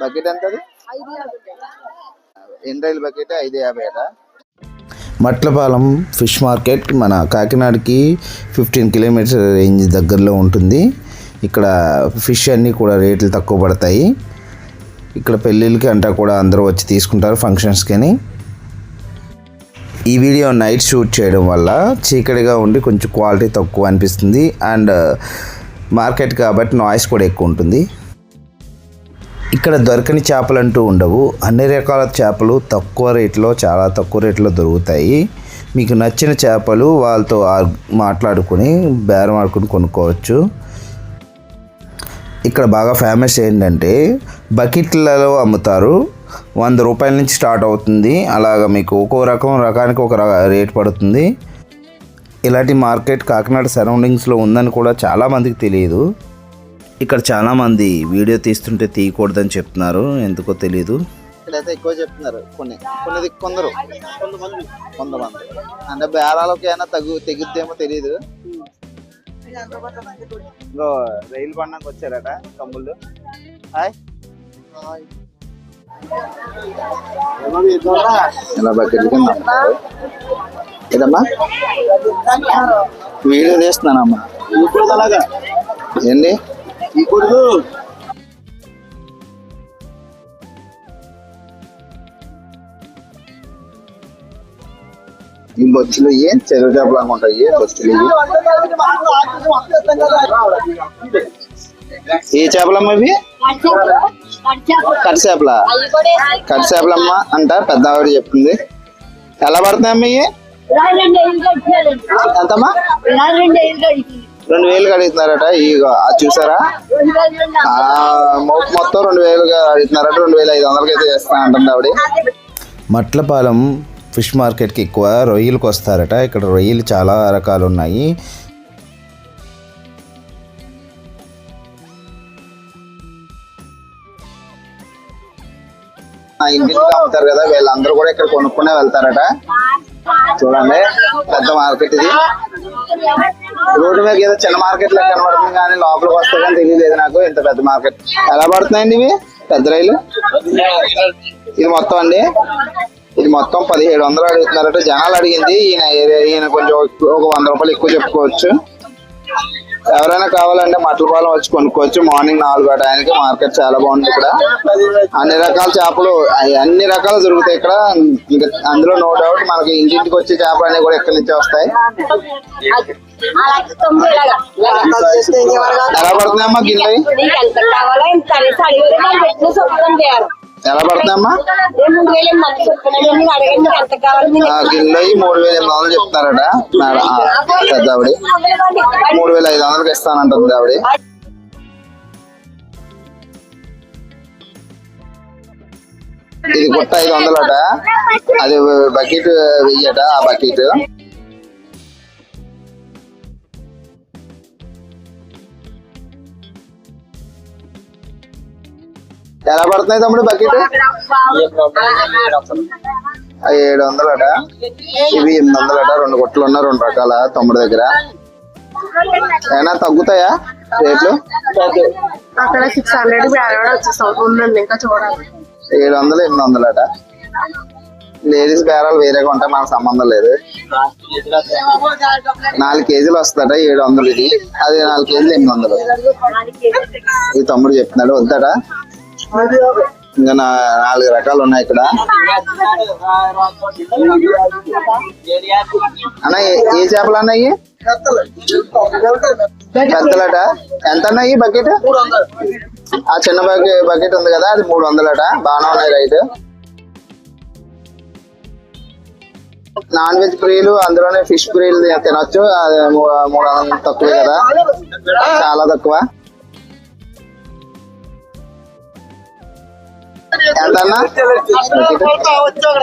Bucket ఎంత రైలు bucket? ఐదు యాభై అట. మట్లపాలెం ఫిష్ మార్కెట్ మన కాకినాడకి ఫిఫ్టీన్ కిలోమీటర్స్ రేంజ్ దగ్గరలో ఉంటుంది. ఇక్కడ ఫిష్ అన్నీ కూడా రేట్లు తక్కువ పడతాయి. ఇక్కడ పెళ్ళిళ్ళకి అంతా కూడా అందరూ వచ్చి తీసుకుంటారు ఫంక్షన్స్కి ఈ వీడియో నైట్ షూట్ చేయడం వల్ల చీకటిగా ఉండి కొంచెం క్వాలిటీ తక్కువ అనిపిస్తుంది. అండ్ మార్కెట్ కాబట్టి నాయిస్ కూడా ఎక్కువ ఉంటుంది. ఇక్కడ దొరకని చేపలు అంటూ ఉండవు. అన్ని రకాల చేపలు తక్కువ రేట్లో చాలా తక్కువ రేట్లో దొరుకుతాయి. మీకు నచ్చిన చేపలు వాళ్ళతో మాట్లాడుకుని బేరం ఆడుకుని కొనుక్కోవచ్చు. ఇక్కడ బాగా ఫేమస్ ఏంటంటే బకెట్లలో అమ్ముతారు. వంద రూపాయల నుంచి స్టార్ట్ అవుతుంది. అలాగ మీకు ఒక్కో రకం రకానికి ఒక రేట్ పడుతుంది. ఇలాంటి మార్కెట్ కాకినాడ సరౌండింగ్స్లో ఉందని కూడా చాలామందికి తెలియదు. ఇక్కడ చాలామంది వీడియో తీస్తుంటే తీయకూడదని చెప్తున్నారు. ఎందుకో తెలియదు ఇక్కడైతే ఎక్కువ చెప్తున్నారు. కొన్ని కొన్ని కొందరు కొంతమంది కొంతమంది. అంటే బేరాలకి అయినా తగ్గు తెగుద్దేమో తెలియదు ఇంకో రైలు పండగకి వచ్చారట తమ్ముళ్ళు. హాయ్. ఇలా బకెట్. ఏదమ్మా? వీడియో తీస్తున్నానమ్మా. ఏంటి ఈ బొచ్చులు ఏ చెరువు చేపలు అనుకుంటాయి బొచ్చులు. ఏ చేపలమ్మా ఇవి? కట్ చేపల? కట్ చేపలమ్మ అంట పెద్ద ఆవిడ చెప్తుంది. ఎలా పడుతున్నాయమ్మా ఇవి? ఎంతమ్మా? రెండు వేలు అడుగుతున్నారట ఇగో అది చూసారా? ఆ మొత్తం రెండు వేలు అడుగుతున్నారట రెండు వేల ఐదు వందలకి అయితే చేస్తున్నా అంటుంది ఆవిడ. మట్లపాలెం ఫిష్ మార్కెట్కి ఎక్కువ రొయ్యలకు వస్తారట. ఇక్కడ రొయ్యలు చాలా రకాలు ఉన్నాయి. ఇంటికి అమ్ముతారు కదా వీళ్ళందరూ కూడా ఇక్కడ కొనుక్కునే వెళ్తారట. చూడండి పెద్ద మార్కెట్ ఇది. రోడ్డు మీద ఏదో చిన్న మార్కెట్లో కనబడుతుంది కానీ లోపలికి వస్తే కానీ తెలియలేదు నాకు ఇంత పెద్ద మార్కెట్. ఎలా పడుతున్నాయండి ఇవి? పెద్ద రైలు? ఇది మొత్తం అండి. ఇది మొత్తం పదిహేడు వందలు అడుగుతున్నారట. జనాలు అడిగింది ఈయన ఏరియా- ఈయన కొంచెం ఒక వంద రూపాయలు ఎక్కువ చెప్పుకోవచ్చు. ఎవరైనా కావాలంటే మట్లపాలెం వచ్చి కొనుక్కోవచ్చు. మార్నింగ్ నాలుగు టైంకి మార్కెట్ చాలా బాగుంది ఇక్కడ. అన్ని రకాల చేపలు అన్ని రకాలు దొరుకుతాయి ఇక్కడ. ఇంకా అందులో నో డౌట్ మనకి ఇంటింటికి వచ్చే చేపలు అన్ని కూడా ఇక్కడ నుంచి వస్తాయి. ఎలా పడుతున్నాయమ్మా గిన్నె ఎలా పడుతున్నాయమ్మా ఏ ముందు వేలే మంది చెప్తున్నాను మీరు అడగండి మీకు ఎంత కావాలి ఆ గిన్నె మూడు వేల ఎనిమిది వందలు చెప్తున్నారట మేడం. పెద్ద ఆవిడ మూడు వేల ఐదు వందలకి ఇస్తానంటుంది ఆవిడ. ఇది గుట్ట ఐదు వందలట. అది బకెట్ వెయ్యట ఆ బకెట్. ఎలా పడుతున్నాయి తమ్ముడు బకెట్? ఏడు వందలట. ఇవి ఎనిమిది వందలట. రెండు గుట్టలు ఉన్న రెండు రకాల తమ్ముడు దగ్గర. ఏమైనా తగ్గుతాయా రేట్లు? అక్కడ సిక్స్ హండ్రెడ్ ఉండండి ఇంకా చూడాలి. ఏడు వందలు ఎనిమిది వందలట. లేడీస్ బేరాలు వేరేగా ఉంటాయి మనకు సంబంధం లేదు. నాలుగు కేజీలు వస్తాట ఏడు వందలు ఇది. అది నాలుగు కేజీలు ఎనిమిది వందలు. ఈ తమ్ముడు చెప్తున్నాడు వద్దట. ఇంకా నాలుగు రకాలు ఉన్నాయి ఇక్కడ. అన్న ఏ- చేపలు అన్నాయి పెద్దలట ఎంత అన్నాయి బకెట్ ఆ చిన్న బకెట్ బకెట్ ఉంది కదా అది మూడు వందలట. బాగానే ఉన్నాయి రైట్ నాన్ వెజ్ ప్రియులు అందులోనే ఫిష్ ప్రియులు తినొచ్చు. అది మూడు వందలు తక్కువే కదా. చాలా తక్కువ. ఎంత అన్న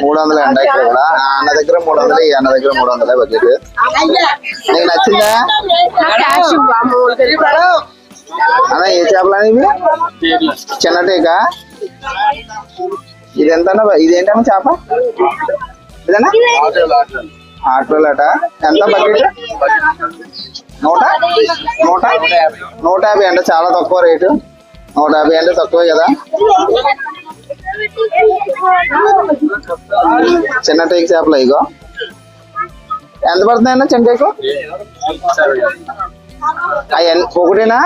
మూడు వందలు అంట ఇక్కడ కూడా. అన్న దగ్గర మూడు వందలు ఈ అన్న దగ్గర మూడు వందలే బడ్జెట్. నీకు నచ్చిందా? అన్న ఏ చేపలు అనేవి చిన్న టేక? ఇది ఎంత ఇదేంటన్నా చేప? ఇదేనా ఆటోలట ఎంత బకెట్ నూట? నూట? నూట యాభై అంటే చాలా తక్కువ రేటు. నూట యాభై అంటే తక్కువే కదా. చిన్న టేక్ చేపలు ఇగో. ఎంత పడుతున్నాయన్న చిన్న టేకు? అవన్నీ ఒకటేనా?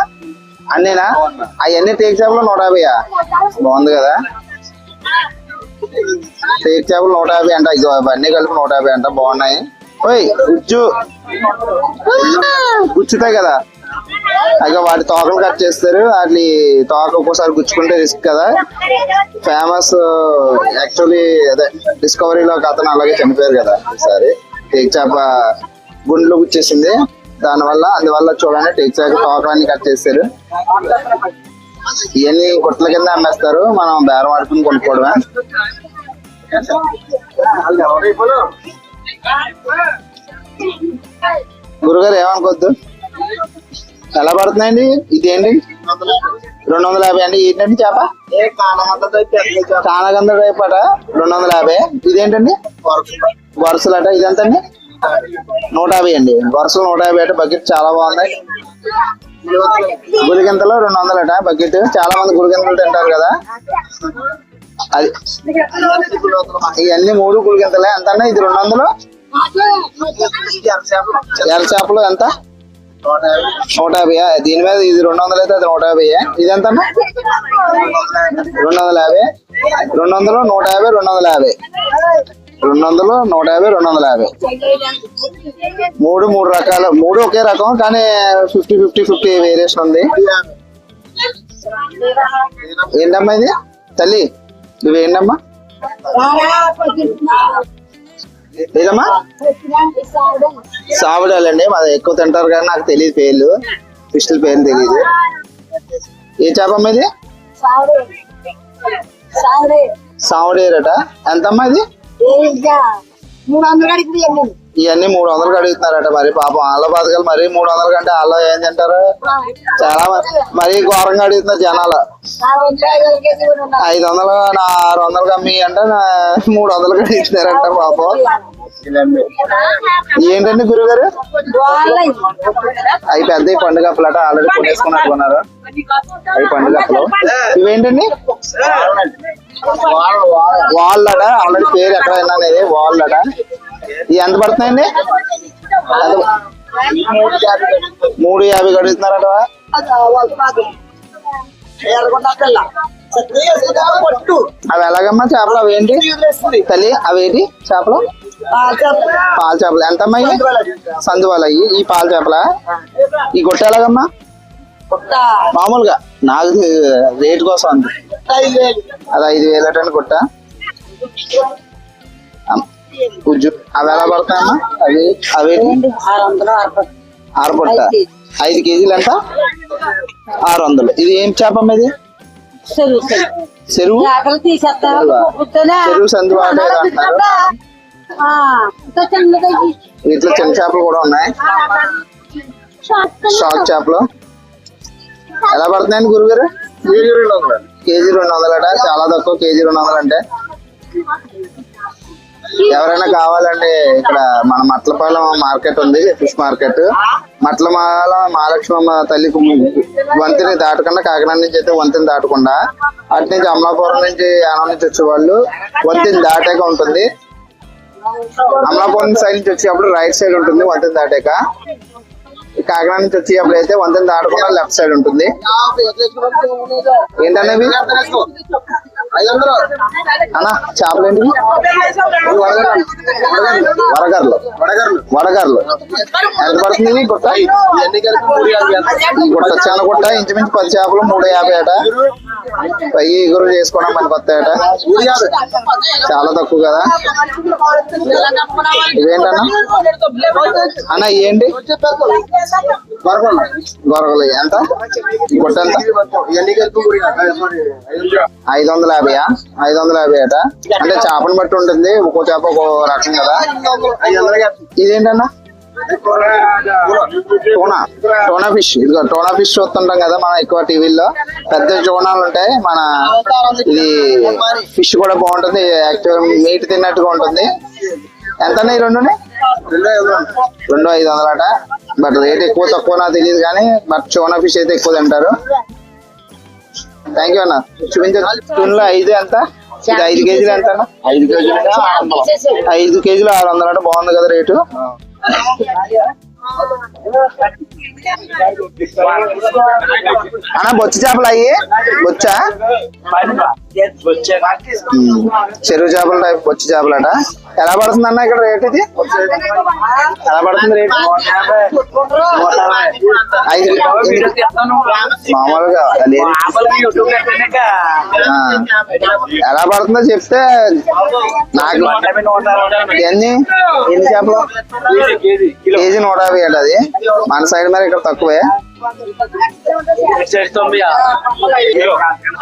అన్నీనా? అవన్నీ టేక్ చేపలు? నూట యాభైయా? బాగుంది కదా. టేక్ చేపలు నూట యాభై అంట ఇగో అవన్నీ కలిపి నూట యాభై అంట బాగున్నాయి. ఓయ్ గుజ్జు గుచ్చుతాయి కదా. అయ్యో వాటి తోకలు కట్ చేస్తారు. వాటి తోక ఒక్కోసారి గుచ్చుకుంటే రిస్క్ కదా. ఫేమస్ యాక్చువల్లీ అదే డిస్కవరీలో ఒక అతను అలాగే చనిపోయారు కదా ఈసారి టేక్ చేప గుండెలు గుచ్చేసింది. దానివల్ల అందువల్ల చూడండి టేక్ చేప తోకలన్నీ కట్ చేస్తారు. ఇవన్నీ గుట్టల కింద అమ్మేస్తారు. మనం బేరం ఆడుకుని కొనుక్కోవడమే. గురుగారు ఏమనుకోవద్దు? ఎలా పడుతుందండి ఇదేంటి? రెండు వందల యాభై అండి. ఏంటండి చేప? కానగంధ టైప్ అట. రెండు వందల యాభై. ఇదేంటండి? వరుసలట. ఇదెంతండి? నూట యాభై అండి. వరుసలు నూట యాభై అట. బకెట్ చాలా బాగుంది. గురిగింతలు రెండు వందలట బకెట్. చాలా మంది గురిగింతలు తింటారు కదా. అది ఇవన్నీ మూడు గురిగింతలే ఎంత అన్న ఇది రెండు వందలు? ఎర్ర చేపలు ఎంత? నూట యాభై. దీని మీద ఇది రెండు వందలు అయితే అది నూట యాభై. ఇది ఎంత అన్న రెండు వందల యాభై. రెండు వందలు నూట యాభై రెండు వందల యాభై. రెండు వందలు నూట యాభై రెండు వందల యాభై. మూడు మూడు రకాలు. మూడు ఒకే రకం కానీ ఫిఫ్టీ ఫిఫ్టీ ఫిఫ్టీ వేరియేషన్ ఉంది. ఏంటమ్మా ఇది? తల్లి. ఇవి ఏంటమ్మా ఏదమ్మా సావిడాలండి మాది ఎక్కువ తింటారు కానీ నాకు తెలియదు పేర్లు. ఫిష్ల పేర్లు తెలియదు ఏ చేపమ్మ ఇది? సావడేరట. ఎంతమ్మా ఇది? మూడు వందలు కడిగి ఇవన్నీ మూడు వందలు అడుగుతున్నారట మరి. పాపం వాళ్ళ బతకాలి మరి మూడు వందల కంటే వాళ్ళు ఏం తింటారు? చాలా మరీ ఘోరంగా అడుగుతున్నారు జనాలు. ఐదు వందలు నా ఆరు వందలు అమ్మి అంటే మూడు వందలు అడుగుతున్నారంట పాపం. ఏంటండి గురుగారు? అవి పెద్ద పండుగ అప్పలట ఆల్రెడీ కొనేసుకున్నట్టున్నారు అవి పండుగ అప్పలు. ఇవేంటండి? వాళ్ళట ఆల్రెడీ పేరు ఎక్కడ విన్నా అనేది వాళ్ళట ఎంత పడుతున్నాయండి? మూడు యాభై కడుగుతున్నారట అవి ఎలాగమ్మా చేపలు? అవి ఏంటి? తల్లి అవేంటి చేపలు? పాల చేపలు. ఎంతమ్మా ఇవి? సందువాల. ఈ పాల చేపల? ఈ గుట్ట ఎలాగమ్మా? మామూలుగా. నాకు రేట్ కోసం అంది. అది ఐదు వేలు అటండి గుట్ట. గుజ్జు. అవి ఎలా పడతాయమ్మా? అవి అవి ఆరు వందలు ఆరు పుట్ట. ఐదు కేజీలు. ఎంత? ఆరు వందలు. ఇది ఏం చేపమ్మ ఇది? చెరువు చెరువు. వీటిలో చిన్న చేపలు కూడా ఉన్నాయి. షాక్ చేపలు. ఎలా పడుతున్నాయండి గురుగారు? కేజీ రెండు వందలట చాలా తక్కువ. కేజీ రెండు వందలు అంటే? ఎవరైనా కావాలండి ఇక్కడ మన మట్లపాలెం మార్కెట్ ఉంది ఫిష్ మార్కెట్. మట్లమాల మహాలక్ష్మమ్మ తల్లి వంతిని దాటకుండా కాకినాడ నుంచి అయితే వంతిని దాటకుండా అటు నుంచి అమలాపురం నుంచి యానం నుంచి వచ్చేవాళ్ళు వంతిని దాటాక ఉంటుంది. అమలాపురం సైడ్ నుంచి వచ్చేటప్పుడు రైట్ సైడ్ ఉంటుంది వంతెన దాటాక. ఈ కాకినాడ నుంచి వచ్చేటప్పుడు అయితే వంతెన దాటకుండా లెఫ్ట్ సైడ్ ఉంటుంది. ఏంటనేవి అన్న చేపలు ఏంటి వడగర్లు వడగర్లు ఎంత పడుతుంది గుట్ట? గుట్ట చిన్న గుట్ట ఇంచుమించు పది చేపలు మూడు యాభై అట. పై ఎగురు చేసుకోవడం మనకి వస్తాయట చాలా తక్కువ కదా? ఇవేంటన్నా? అన్న ఏంటి గొరగలు ఎంత గుట్ట ఐదు వందల యాభై ఐదు వందల యాభై అట అంటే చేపను బట్టి ఉంటుంది. ఒక్కో చేప ఒక్కో రకం కదా. ఇదేంటన్నా? Tuna tuna fish. ఇదిగో టోనా ఫిష్ చూస్తుంటాం కదా మనం ఎక్కువ టీవీలో పెద్ద టోనాలు ఉంటాయి. మన ఇది ఫిష్ కూడా బాగుంటుంది. యాక్చువల్ మీట్ తిన్నట్టుగా ఉంటుంది. ఎంత ఈ రెండు రెండు ఐదు వందలట. బట్ రేట్ ఎక్కువ తక్కువ నాకు తెలియదు కానీ బట్ చోనా ఫిష్ అయితే ఎక్కువ తింటారు. థ్యాంక్ యూ అన్న. చూపించలో ఐదు ఎంత? ఇది ఐదు కేజీలు ఎంత ఐదు కేజీలు ఐదు కేజీలు ఆరు వందలు అంటే బాగుంది కదా రేటు. అన్న బొచ్చు చేపలు అయ్యి బొచ్చా? చెరువు చేపల టైప్ బొచ్చు చేపలట. ఎలా పడుతుంది అన్న ఇక్కడ రేట్ ఇది? ఎలా పడుతుంది రేట్? ఐదు. మామూలుగా ఎలా పడుతుందో చెప్తే నాకు ఎన్ని? ఎన్ని చేపలు? కేజీ నూట యాభై అది. మన సైడ్ మరి ఇక్కడ తక్కువే.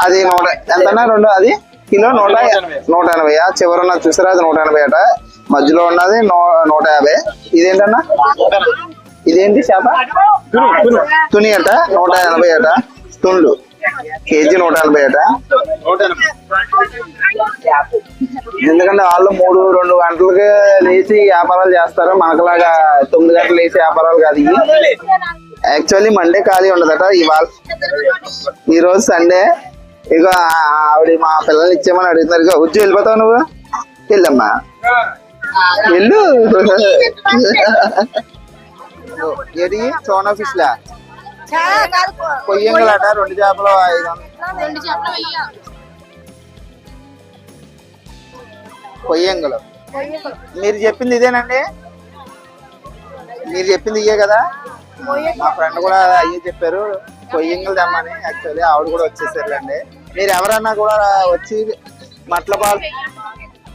అది నూట ఎంతన్నా రెండు అది? కిలో నూట నూట ఎనభై చివరి ఉన్నది చూసారా? అది నూట ఎనభై అట. మధ్యలో ఉన్నది నూ- నూట యాభై. ఇదేంటన్నా? ఇదేంటి చేప? తుని అట. నూట ఎనభై అట. తుండు కేజీ నూట ఎనభై అట. ఎందుకంటే వాళ్ళు మూడు రెండు గంటలకి లేచి వ్యాపారాలు చేస్తారు. మనకులాగా తొమ్మిది గంటలు లేచి వ్యాపారాలు కాదు యాక్చువల్లీ మండే ఖాళీ ఉండదట. ఇవాళ ఈ రోజు సండే ఇక ఆవిడ మా పిల్లల్ని ఇచ్చేమని అడుగుతున్నారు. ఇక వచ్చి వెళ్ళిపోతావు నువ్వు? వెళ్ళమ్మా. వెళ్ళు. ఏది? సోనా ఫిష్ లా? కొయ్యంగలట రెండు చేపలు ఐదు కొయ్యంగలు. మీరు చెప్పింది ఇదేనండి? మీరు చెప్పింది ఇయే కదా? మా ఫ్రెండ్ కూడా అయ్యే చెప్పారు కొయ్యంగలు తెమ్మని. యాక్చువల్లీ ఆవిడ కూడా వచ్చేసారులేండి. మీరు ఎవరన్నా కూడా వచ్చి మట్లపాలెం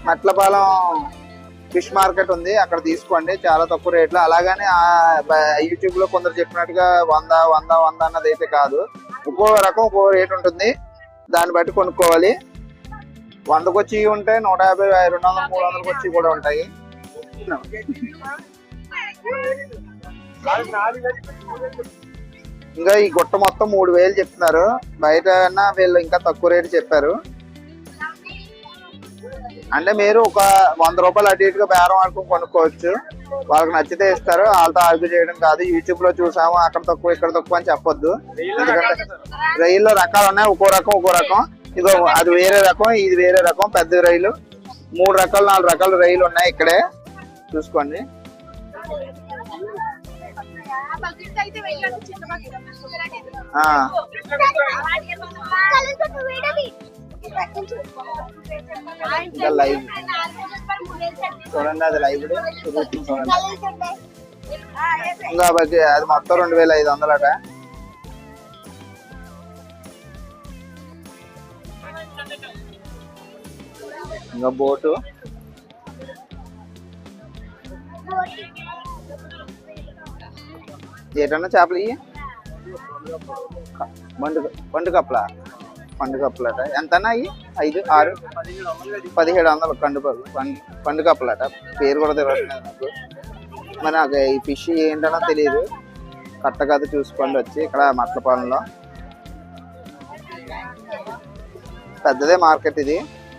మట్లపాలెం ఫిష్ మార్కెట్ ఉంది అక్కడ తీసుకోండి చాలా తక్కువ రేట్లో. అలాగని యూట్యూబ్లో కొందరు చెప్పినట్టుగా వంద వంద వంద అన్నది అయితే కాదు. ఒక్కో రకం ఒక్కో రేట్ ఉంటుంది. దాన్ని బట్టి కొనుక్కోవాలి. వందకు వచ్చి ఉంటాయి నూట యాభై రెండు వందలు మూడు వందలకు వచ్చి కూడా ఉంటాయి. ఇంకా ఈ గుట్ట మొత్తం మూడు వేలు చెప్తున్నారు. బయట కన్నా వీళ్ళు ఇంకా తక్కువ రేటు చెప్పారు. అంటే మీరు ఒక వంద రూపాయలు అటు ఇటుగా బేరం ఆడుకుని కొనుక్కోవచ్చు. వాళ్ళకి నచ్చితే ఇస్తారు. వాళ్ళతో ఆర్గ్యూ చేయడం కాదు. యూట్యూబ్లో చూసాము. అక్కడ తక్కువ ఇక్కడ తక్కువ అని చెప్పొద్దు. ఎందుకంటే రైల్లో రకాలు ఉన్నాయి. ఒక్కో రకం ఒక్కో రకం. ఇదో అది వేరే రకం ఇది వేరే రకం. పెద్ద రైలు. మూడు రకాలు నాలుగు రకాల రైలు ఉన్నాయి ఇక్కడే. చూసుకోండి. ఇంకా లైవ్ చూడండి అది లైవ్ చూడండి. ఇంకా బట్టి అది మొత్తం రెండు వేల ఐదు వందలట. ఇంకా బోటు. ఏటన్నా చేపలు ఇవి బండు బండు కప్పలా? పండు కప్పలట. ఎంతన్నా అయ్యి ఐదు ఆరు? పదిహేడు వందలు కండు పండు కప్పలట. పేరు కూడా తెలియదు నాకు. మరి నాకు ఈ ఫిష్ ఏంటనో తెలియదు కట్ట కథ చూసుకోండి వచ్చి ఇక్కడ మట్లపాలెంలో పెద్దదే మార్కెట్ ఇది.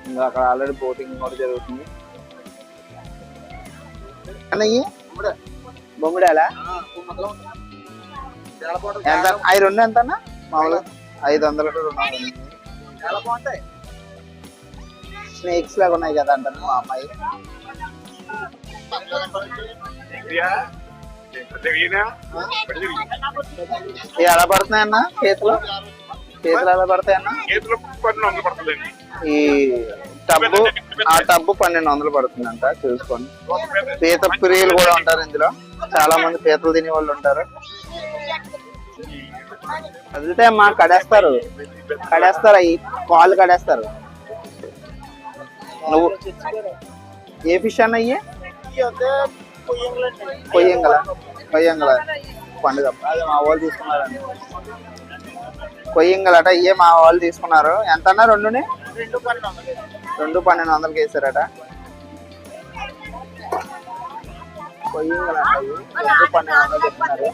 ఇంకా అక్కడ ఆల్రెడీ బోటింగ్ కూడా జరుగుతుంది. అన్నయ్యి? బొమ్మిడాలా? ఎంత? అవి రెండు ఎంత అన్న మామూలుగా ఐదు వందలు రెండు వందలు స్నేక్స్ లాగా ఉన్నాయి కదా అంటాను మా అమ్మాయి. ఎలా పడుతున్నాయి అన్న చేతులు? చేతులు ఎలా పడతాయి అన్న చేతిలో పన్ను వంద పడుతుందండి. ఈ టబ్బు ఆ టబ్బు పన్నెండు వందలు పడుతుందంట చూసుకోండి. పీత ప్రియులు కూడా ఉంటారు ఇందులో. చాలా మంది పీతలు తినే వాళ్ళు ఉంటారు. కదిలితే మా కడేస్తారు. కడేస్తారు అవి కాళ్ళు కడేస్తారు. నువ్వు ఏ ఫిష్ అన్న అయ్యి కొయ్యంగల కొయ్యంగల పండుగ. అది మా వాళ్ళు తీసుకున్నారండి. కొయ్యంగలట ఇయే మా వాళ్ళు తీసుకున్నారు. ఎంత అన్న రెండుని? రెండు పన్నెండు వందలకి వేసారట. కొయ్యంగలట రెండు పన్నెండు వందలు చెప్తున్నారు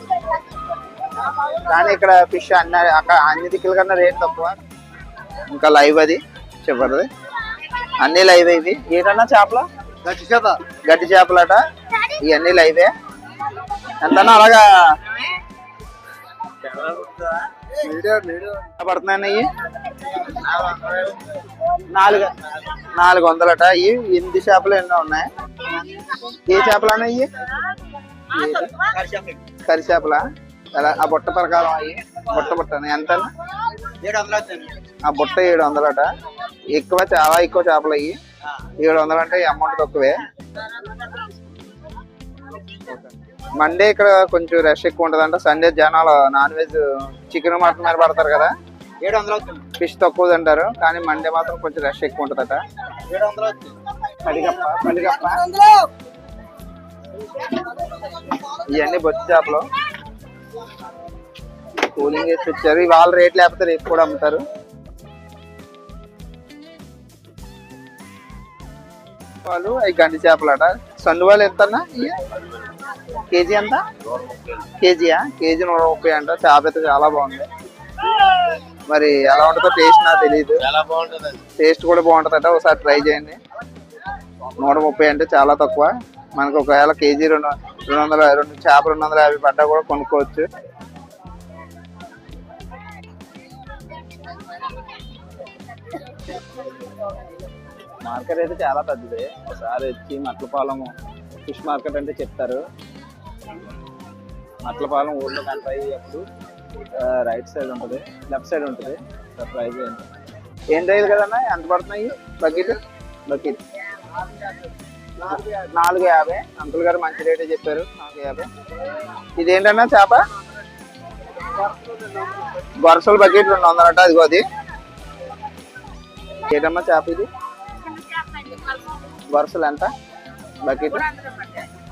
కానీ ఇక్కడ ఫిష్ అన్ని అక్కడ అన్ని దిక్కుల కన్నా రేట్ తక్కువ. ఇంకా లైవ్ అది చివరిది. అన్ని లైవ్ ఇవి. ఏంటన్నా చేపలు? గడ్డి చేపలట. ఇవన్నీ లైవే ఎంతన్నా అలాగా? పడుతున్నాయి నాలుగు నాలుగు వందలట. ఇవి ఎనిమిది చేపలు ఎన్నో ఉన్నాయి? ఏ చేపలు అన్న ఇవి? కరి చేపల? ఎలా ఆ బుట్ట ప్రకారం అవి బుట్ట బుట్ట ఎంత? ఆ బుట్ట ఏడు వందలట ఎక్కువ చాలా ఎక్కువ చేపలు అయ్యి ఏడు వందలు అంటే అమౌంట్ తక్కువే. మండే ఇక్కడ కొంచెం రష్ ఎక్కువ ఉంటదంట సండే జనాలు నాన్ వెజ్ చికెన్ మటన్ మీద పడతారు కదా. ఏడు వందలు ఫిష్ తక్కువ తింటారు. కానీ మండే మాత్రం కొంచెం రష్ ఎక్కువ ఉంటదట ఏడు వందలు పడిగప్ప పడిగప్ప ఇవన్నీ బొచ్చు చేపలు. కూలింగ్ వేసి వచ్చారు ఇవాళ రేట్ లేకపోతే రేపు కూడా అమ్ముతారు. వాళ్ళు అవి గండి చేపలట. సండువాలు ఎంత అన్న ఇయ్యి? కేజీ ఎంత? కేజీయా? కేజీ నూట ముప్పై అంట. చేప అయితే చాలా బాగుంది. మరి ఎలా ఉంటుందో టేస్ట్ నాకు తెలియదు టేస్ట్ కూడా బాగుంటుందట. ఒకసారి ట్రై చేయండి. నూట ముప్పై అంటే చాలా తక్కువ. మనకు ఒకవేళ కేజీ రెండు రెండు వందల రెండు చేప రెండు వందల యాభై పడ్డా కూడా కొనుక్కోవచ్చు. మార్కెట్ అయితే చాలా పెద్దది. ఒకసారి వచ్చి మట్లపాలెం ఫిష్ మార్కెట్ అంటే చెప్తారు. మట్లపాలెం ఊళ్ళో కనపడి అప్పుడు రైట్ సైడ్ ఉంటుంది. లెఫ్ట్ సైడ్ ఉంటుంది. ప్రైజ్ ఏం రైలు కదన్నా? ఎంత పడుతున్నాయి? బకెట్? బకెట్. నాలుగు యాభై. అంకుల్ గారు మంచి రేటే చెప్పారు. నాలుగు యాభై. ఇదేంటన్నా చేప? గొరసల బకెట్ రెండు వందలట అదిగో అది. ఏంటమ్మా చేప ఇది? వరుసలు ఎంత? బకెట్?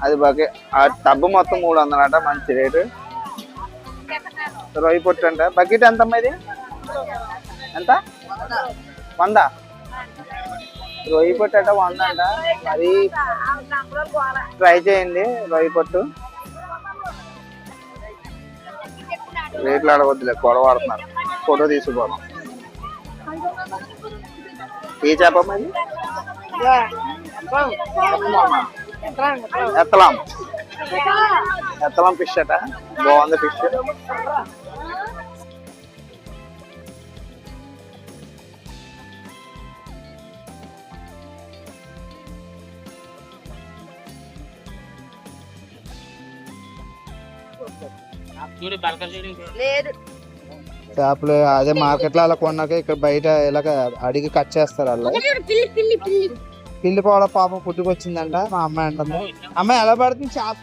అది బకెట్ ఆ టబ్బు మొత్తం మూడు వందలట మంచి రేటు. రొయ్యి పొట్టు అంట. బకెట్ ఎంతమ్మా ఇది? ఎంత? వంద. రొయ్యి పొట్టు అంటే వంద అంట మరి ట్రై చేయండి రొయ్యి పొట్టు. రేట్లు అడగొద్దులే గొడవ ఆడుతున్నారు ఫోటో తీసుకోవాలి ఏ చేప మరి? ఎత్తలాం. ఎత్తలాం ఫిష్ అట. బాగుంది ఫిష్ లేదు. చేపలు అదే మార్కెట్లో అలా కొన్నాక ఇక్కడ బయట ఇలాగ అడిగి కట్ చేస్తారు అలా పిల్లి పిల్లి పిల్లి. పిల్లి పోవడ పాప పుట్టుకొచ్చిందంట మా అమ్మాయి అంటుంది. అమ్మాయి ఎలా పడుతుంది? చేప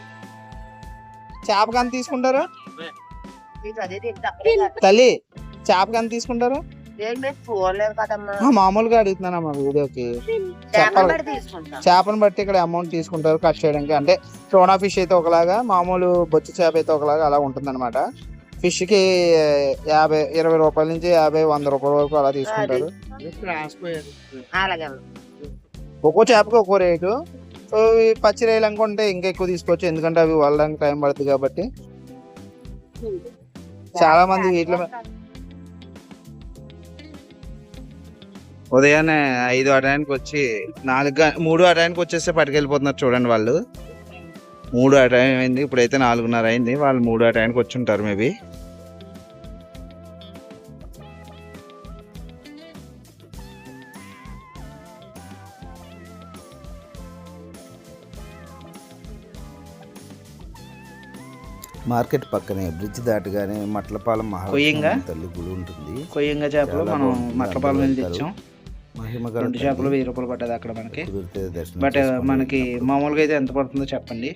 చేపకి ఎంత తీసుకుంటారు? తల్లి చేపకి ఎంత తీసుకుంటారు? మామూలుగా అడుగుతున్నానమ్మా వీడియోకి? చేపను బట్టి ఇక్కడ అమౌంట్ తీసుకుంటారు కట్ చేయడానికి. అంటే టోనా ఫిష్ అయితే ఒకలాగా మామూలు బొచ్చు చేప అయితే ఒకలాగా అలా ఉంటుంది అనమాట ఫిష్కి యాభై ఇరవై రూపాయల నుంచి యాభై వంద రూపాయల వరకు అలా తీసుకుంటారు. అలాగే. ఒక్కో చేపకి ఒక్కో రేటు. సో ఈ పచ్చి రైలు అనుకుంటే ఇంకా ఎక్కువ తీసుకోవచ్చు. ఎందుకంటే అవి వాళ్ళడానికి టైం పడుతుంది కాబట్టి. చాలా మంది వీటిలో ఉదయాన్నే ఐదు ఆ టైంకి వచ్చి నాలుగు మూడు ఆ టైంకి వచ్చేస్తే పట్టుకెళ్ళిపోతున్నారు చూడండి వాళ్ళు. మూడు ఆ టైం అయింది ఇప్పుడైతే నాలుగున్నర అయింది. వాళ్ళు మూడు ఆ టైంకి వచ్చి ఉంటారు మేబీ. మార్కెట్ పక్కనే బ్రిడ్జ్ దాటగానే మట్లపాలెం కొయ్యంగా? మహాలక్ష్మి తల్లి గుడి ఉంటుంది. కొయ్యంగా చేపలు మనం. మట్లపాలెం అందరూ తెచ్చాం. రెండు. చేపలు వెయ్యి రూపాయలు పడ్డది అక్కడ మనకి బట్. మనకి మామూలుగా అయితే ఎంత పడుతుందో చెప్పండి